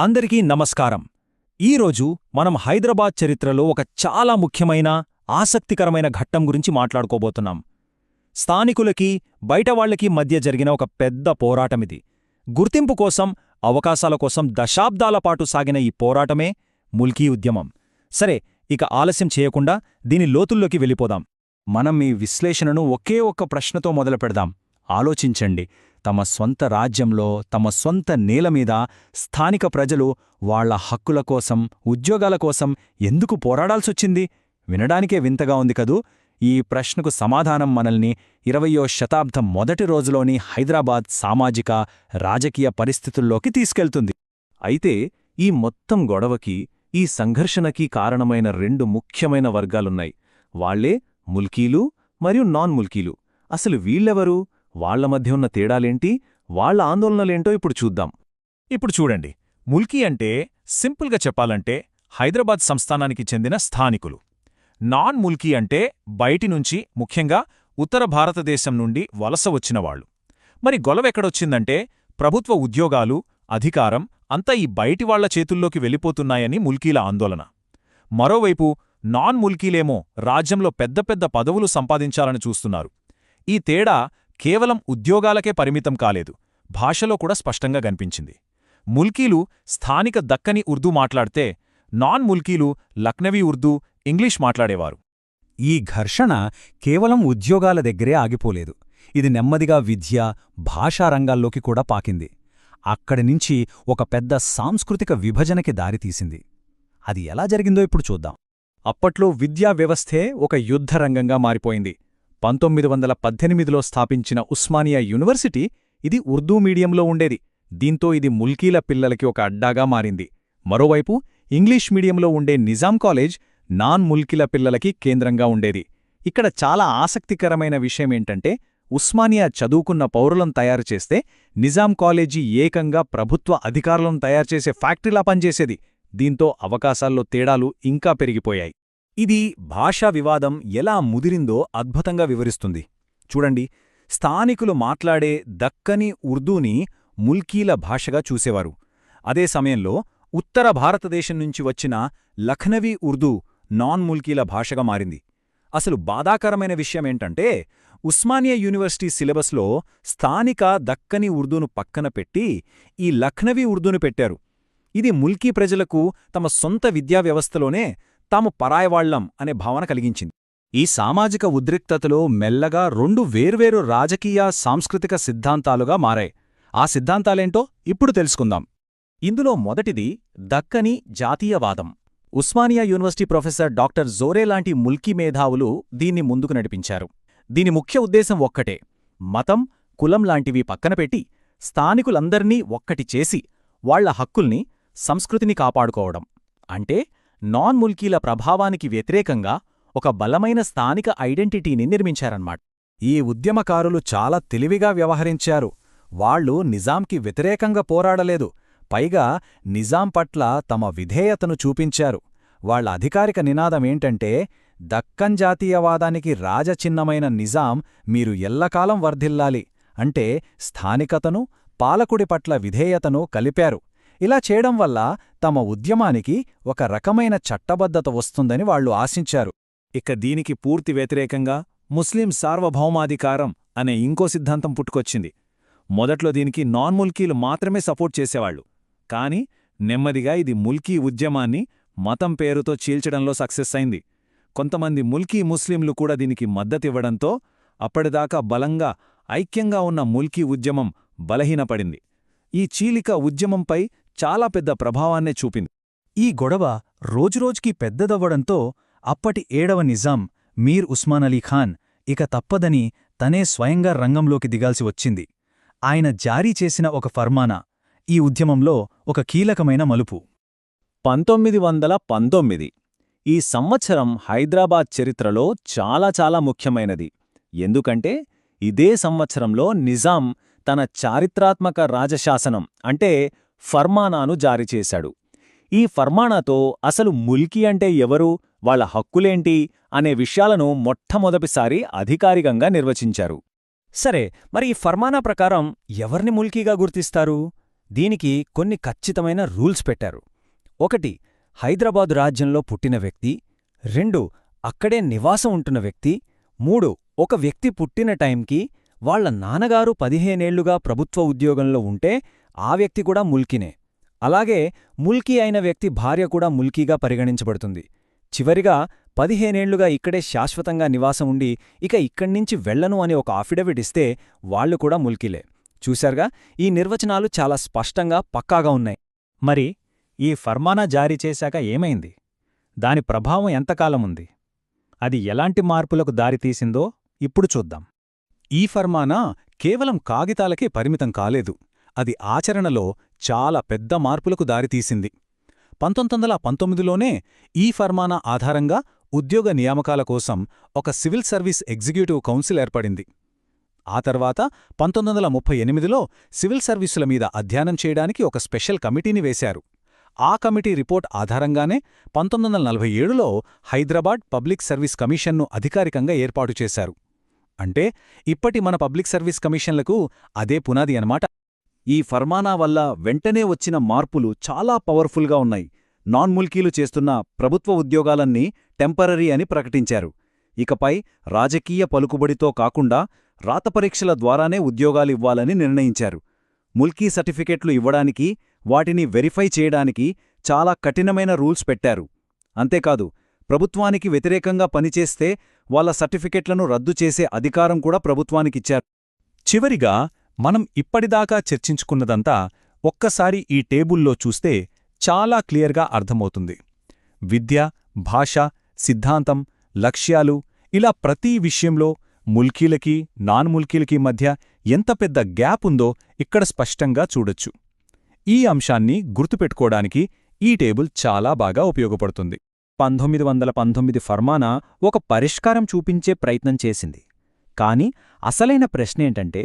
అందరికీ నమస్కారం. ఈరోజు మనం హైదరాబాద్ చరిత్రలో ఒక చాలా ముఖ్యమైన ఆసక్తికరమైన ఘట్టం గురించి మాట్లాడుకోబోతున్నాం. స్థానికులకి బయటవాళ్ళకి మధ్య జరిగిన ఒక పెద్ద పోరాటమిది. గుర్తింపు కోసం అవకాశాల కోసం దశాబ్దాల పాటు సాగిన ఈ పోరాటమే ముల్కీ ఉద్యమం. సరే ఇక ఆలస్యం చేయకుండా దీని లోతుల్లోకి వెళ్ళిపోదాం. మనం ఈ విశ్లేషణను ఒకే ఒక్క ప్రశ్నతో మొదలుపెడదాం. ఆలోచించండి. తమ స్వంత రాజ్యంలో తమ సొంత నేలమీద స్థానిక ప్రజలు వాళ్ళ హక్కుల కోసం ఉద్యోగాల కోసం ఎందుకు పోరాడాల్సొచ్చింది? వినడానికే వింతగా ఉంది కదూ? ఈ ప్రశ్నకు సమాధానం మనల్ని ఇరవయో శతాబ్దం మొదటి రోజులోని హైదరాబాద్ సామాజిక రాజకీయ పరిస్థితుల్లోకి తీసుకెళ్తుంది. అయితే ఈ మొత్తం గొడవకి ఈ సంఘర్షణకి కారణమైన రెండు ముఖ్యమైన వర్గాలున్నాయి. వాళ్ళే ముల్కీలు మరియు నాన్ ముల్కీలు. అసలు వీళ్ళెవరు? వాళ్ళ మధ్య ఉన్న తేడాలేంటి? వాళ్ళ ఆందోళనలేంటో ఇప్పుడు చూద్దాం. ఇప్పుడు చూడండి. ముల్కీ అంటే సింపుల్గా చెప్పాలంటే హైదరాబాద్ సంస్థానానికి చెందిన స్థానికులు. నాన్ ముల్కీ అంటే బయటి నుంచి ముఖ్యంగా ఉత్తర భారతదేశం నుండి వలస వచ్చినవాళ్ళు మరి గొలవెక్కడొచ్చిందంటే ప్రభుత్వ ఉద్యోగాలు అధికారం అంతా ఈ బయటివాళ్ళ చేతుల్లోకి వెళ్ళిపోతున్నాయని ముల్కీల ఆందోళన. మరోవైపు నాన్ ముల్కీలేమో రాజ్యంలో పెద్ద పెద్ద పదవులు సంపాదించాలని చూస్తున్నారు. ఈ తేడా కేవలం ఉద్యోగాలకే పరిమితం కాలేదు. భాషలో కూడా స్పష్టంగా కనిపించింది. ముల్కీలు స్థానిక దక్కని ఉర్దూ మాట్లాడితే నాన్ ముల్కీలు లక్నవీ ఉర్దూ ఇంగ్లీష్ మాట్లాడేవారు. ఈ ఘర్షణ కేవలం ఉద్యోగాల దగ్గరే ఆగిపోలేదు. ఇది నెమ్మదిగా విద్య భాషా రంగాల్లోకి కూడా పాకింది. అక్కడి నుంచి ఒక పెద్ద సాంస్కృతిక విభజనకి దారితీసింది అది ఎలా జరిగిందో ఇప్పుడు చూద్దాం. అప్పట్లో విద్యా వ్యవస్థే ఒక యుద్ధరంగంగా మారిపోయింది. పంతొమ్మిది వందల పద్దెనిమిదిలో స్థాపించిన ఉస్మానియా యూనివర్సిటీ ఇది ఉర్దూ మీడియంలో ఉండేది. దీంతో ఇది ముల్కీల పిల్లలకి ఒక అడ్డాగా మారింది. మరోవైపు ఇంగ్లీష్ మీడియంలో ఉండే నిజాం కాలేజ్ నాన్ ముల్కిల పిల్లలకి కేంద్రంగా ఉండేది. ఇక్కడ చాలా ఆసక్తికరమైన విషయమేంటంటే ఉస్మానియా చదువుకున్న పౌరులను తయారు చేస్తే నిజాం కాలేజీ ఏకంగా ప్రభుత్వ అధికారులను తయారుచేసే ఫ్యాక్టరీలా పనిచేసేది. దీంతో అవకాశాల్లో తేడాలు ఇంకా పెరిగిపోయాయి. ఇది భాషా వివాదం ఎలా ముదిరిందో అద్భుతంగా వివరిస్తుంది. చూడండి స్థానికులు మాట్లాడే దక్కని ఉర్దూని ముల్కీల భాషగా చూసేవారు. అదే సమయంలో ఉత్తర భారతదేశం నుంచి వచ్చిన లఖ్నవీ ఉర్దూ నాన్ ముల్కీల భాషగా మారింది. అసలు బాధాకరమైన విషయమేంటంటే ఉస్మానియా యూనివర్సిటీ సిలబస్లో స్థానిక దక్కని ఉర్దూను పక్కన పెట్టి ఈ లఖ్నవీ ఉర్దూను పెట్టారు. ఇది ముల్కీ ప్రజలకు తమ సొంత విద్యా వ్యవస్థలోనే తాము పరాయవాళ్ళం అనే భావన కలిగించింది. ఈ సామాజిక ఉద్రిక్తతలో మెల్లగా రెండు వేర్వేరు రాజకీయ సాంస్కృతిక సిద్ధాంతాలుగా మారాయి. ఆ సిద్ధాంతాలేంటో ఇప్పుడు తెలుసుకుందాం. ఇందులో మొదటిది దక్కని జాతీయవాదం. Osmania university professor doctor Zore లాంటి ముల్కీ మేధావులు దీన్ని ముందుకు నడిపించారు. దీని ముఖ్య ఉద్దేశం ఒక్కటే. మతం కులం లాంటివి పక్కనపెట్టి స్థానికులందర్నీ ఒక్కటి చేసి వాళ్ళ హక్కుల్ని సంస్కృతిని కాపాడుకోవడం. అంటే నాన్ ముల్కీల ప్రభావానికి వ్యతిరేకంగా ఒక బలమైన స్థానిక ఐడెంటిటీని నిర్మించారన్నమాట. ఈ ఉద్యమకారులు చాలా తెలివిగా వ్యవహరించారు. వాళ్ళు నిజాంకి వ్యతిరేకంగా పోరాడలేదు. పైగా నిజాం పట్ల తమ విధేయతను చూపించారు. వాళ్ళ అధికారిక నినాదమేంటంటే దక్కన్ జాతీయవాదానికి రాజచిహ్నమైన నిజాం మీరు ఎల్లకాలం వర్ధిల్లాలి. అంటే స్థానికతను పాలకుడి పట్ల విధేయతను కలిపారు. ఇలా చేయడం వల్ల తమ ఉద్యమానికి ఒక రకమైన చట్టబద్ధత వస్తుందని వాళ్ళు ఆశించారు. ఇక దీనికి పూర్తి వ్యతిరేకంగా ముస్లిం సార్వభౌమాధికారం అనే ఇంకో సిద్ధాంతం పుట్టుకొచ్చింది. మొదట్లో దీనికి నాన్ ముల్కీలు మాత్రమే సపోర్ట్ చేసేవాళ్ళు కాని నెమ్మదిగా ఇది ముల్కీ ఉద్యమాన్ని మతం పేరుతో చీల్చడంలో సక్సెస్ అయింది. కొంతమంది ముల్కీ ముస్లింలు కూడా దీనికి మద్దతివ్వడంతో అప్పటిదాకా బలంగా ఐక్యంగా ఉన్న ముల్కీ ఉద్యమం బలహీనపడింది. ఈ చీలిక ఉద్యమంపై చాలా పెద్ద ప్రభావాన్నే చూపింది. ఈ గొడవ రోజురోజుకీ పెద్దదవ్వడంతో అప్పటి ఏడవ నిజాం మీర్ ఉస్మాన్ అలీ ఖాన్ ఇక తప్పదని తనే స్వయంగా రంగంలోకి దిగాల్సి వచ్చింది. ఆయన జారీ చేసిన ఒక ఫర్మానా ఈ ఉద్యమంలో ఒక కీలకమైన మలుపు. పంతొమ్మిది వందల పంతొమ్మిది. ఈ సంవత్సరం హైదరాబాద్ చరిత్రలో చాలా చాలా ముఖ్యమైనది. ఎందుకంటే ఇదే సంవత్సరంలో నిజాం తన చారిత్రాత్మక రాజశాసనం అంటే ఫర్మానాను జారీ చేశాడు. ఈ ఫర్మానాతో అసలు ముల్కీ అంటే ఎవరు వాళ్ళ హక్కులేంటి అనే విషయాలను మొట్టమొదటిసారి అధికారికంగా నిర్వచించారు. సరే మరి ఈ ఫర్మానా ప్రకారం ఎవర్ని ముల్కీగా గుర్తిస్తారు? దీనికి కొన్ని ఖచ్చితమైన రూల్స్ పెట్టారు. ఒకటి హైదరాబాదు రాజ్యంలో పుట్టిన వ్యక్తి. రెండు అక్కడే నివాసం ఉంటున్న వ్యక్తి. మూడు ఒక వ్యక్తి పుట్టిన టైంకి వాళ్ళ నాన్నగారు పదిహేనేళ్ళుగా ప్రభుత్వ ఉద్యోగంలో ఉంటే ఆ వ్యక్తి కూడా ముల్కినే. అలాగే ముల్కీ అయిన వ్యక్తి భార్య కూడా ముల్కీగా పరిగణించబడుతుంది. చివరిగా పదిహేనేళ్ళుగా ఇక్కడే శాశ్వతంగా నివాసం ఉండి ఇక ఇక్కడ్నించి వెళ్ళను అని ఒక అఫిడవిట్ ఇస్తే వాళ్ళు కూడా ముల్కీలే. చూశారుగా? ఈ నిర్వచనాలు చాలా స్పష్టంగా పక్కాగా ఉన్నాయి. మరి ఈ ఫర్మానా జారీ చేశాక ఏమైంది? దాని ప్రభావం ఎంతకాలముంది అది ఎలాంటి మార్పులకు దారితీసిందో ఇప్పుడు చూద్దాం. ఈ ఫర్మానా కేవలం కాగితాలకే పరిమితం కాలేదు. అది ఆచరణలో చాలా పెద్ద మార్పులకు దారితీసింది. పంతొమ్మిదొందల పంతొమ్మిదిలోనే ఈ ఫర్మానా ఆధారంగా ఉద్యోగ నియామకాల కోసం ఒక సివిల్ సర్వీస్ ఎగ్జిక్యూటివ్ కౌన్సిల్ ఏర్పడింది. ఆ తర్వాత పంతొమ్మిది వందల ముప్పై ఎనిమిదిలో సివిల్ సర్వీసుల మీద అధ్యయనం చేయడానికి ఒక స్పెషల్ కమిటీని వేశారు. ఆ కమిటీ రిపోర్ట్ ఆధారంగానే పంతొమ్మిది వందల నలభై ఏడులో హైదరాబాద్ పబ్లిక్ సర్వీస్ కమిషన్ను అధికారికంగా ఏర్పాటు చేశారు. అంటే ఇప్పటి మన పబ్లిక్ సర్వీస్ కమిషన్లకు అదే పునాది అన్నమాట. ఈ ఫర్మానా వల్ల వెంటనే వచ్చిన మార్పులు చాలా పవర్ఫుల్గా ఉన్నాయి. నాన్ ముల్కీలు చేస్తున్న ప్రభుత్వ ఉద్యోగాలన్నీ టెంపరరీ అని ప్రకటించారు. ఇకపై రాజకీయ పలుకుబడితో కాకుండా రాతపరీక్షల ద్వారానే ఉద్యోగాలివ్వాలని నిర్ణయించారు. ముల్కీ సర్టిఫికెట్లు ఇవ్వడానికి వాటిని వెరిఫై చేయడానికి చాలా కఠినమైన రూల్స్ పెట్టారు. అంతేకాదు ప్రభుత్వానికి వ్యతిరేకంగా పనిచేస్తే వాళ్ళ సర్టిఫికెట్లను రద్దు చేసే అధికారం కూడా ప్రభుత్వానికిచ్చారు. చివరిగా మనం ఇప్పటిదాకా చర్చించుకున్నదంతా ఒక్కసారి ఈ టేబుల్లో చూస్తే చాలా క్లియర్గా అర్థమవుతుంది. విద్య భాష సిద్ధాంతం లక్ష్యాలు ఇలా ప్రతి విషయంలో ముల్కీలకి నాన్ ముల్కీలకి మధ్య ఎంత పెద్ద గ్యాప్ ఉందో ఇక్కడ స్పష్టంగా చూడొచ్చు. ఈ అంశాన్ని గుర్తుపెట్టుకోవడానికి ఈ టేబుల్ చాలా బాగా ఉపయోగపడుతుంది. పంతొమ్మిది వందల పంతొమ్మిది ఫర్మానా ఒక పరిష్కారం చూపించే ప్రయత్నం చేసింది. కాని అసలైన ప్రశ్నేంటంటే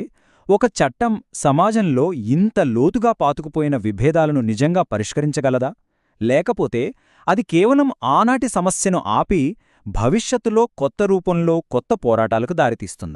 ఒక చట్టం సమాజంలో ఇంత లోతుగా పాతుకుపోయిన విభేదాలను నిజంగా పరిష్కరించగలదా? లేకపోతే అది కేవలం ఆనాటి సమస్యను ఆపి భవిష్యత్తులో కొత్త రూపంలో కొత్త పోరాటాలకు దారితీస్తుందా?